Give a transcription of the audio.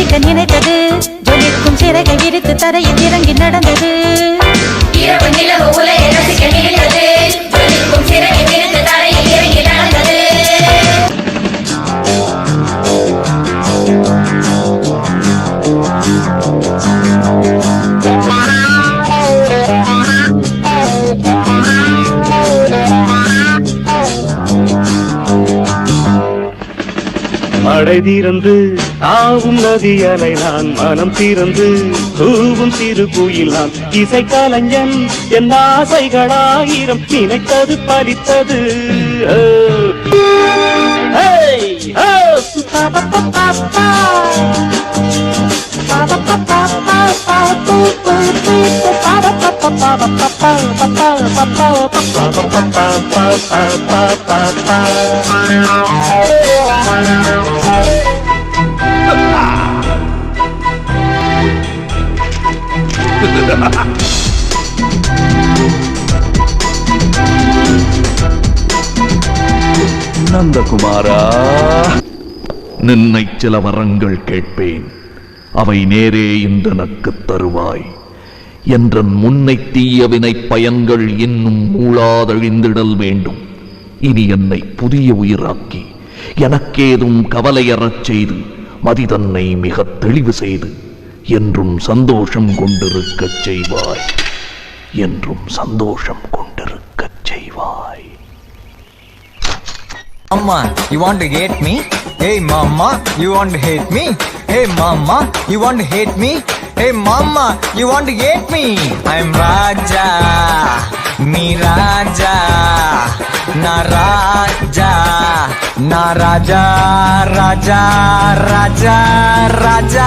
ரசிக்க நினைத்தது. ஜொலிக்கும் சிறகை விரித்து தரையில் இறங்கி மழை தீரந்து ஆவும் நதி அலை நான் மனம் தீரந்து தூவும் சிறு குயில் நான் இசை கலைஞன் என் ஆசைகளாயிரம் நினைத்தது பலித்தது. ஓ. நந்தகுமாரா நின்னை சில வரங்கள் கேட்பேன். அவை நேரே இந்தனக்குத் தருவாய். என்றன் முன்னை தீயவினை பயன்கள் இன்னும் மூளாதழிந்திடல் வேண்டும். இனி என்னை புதிய உயிராக்கி எனக்கேதும் கவலையறச் செய்து மதிதன்னை மிக தெளிவு செய்து என்றும் சந்தோஷம் கொண்டிருக்கச் செய்வாய் என்றும் சந்தோஷம் கொண்டிருக்கச் செய்வாய் அம்மா you want to hate me ஏய் மாமா you want to hate me ஏய் மாமா you want to hate me ஏய் மாமா you want to hate me I am raja நீ ராஜா நான் ராஜா நான் ராஜா ராஜா ராஜா ராஜா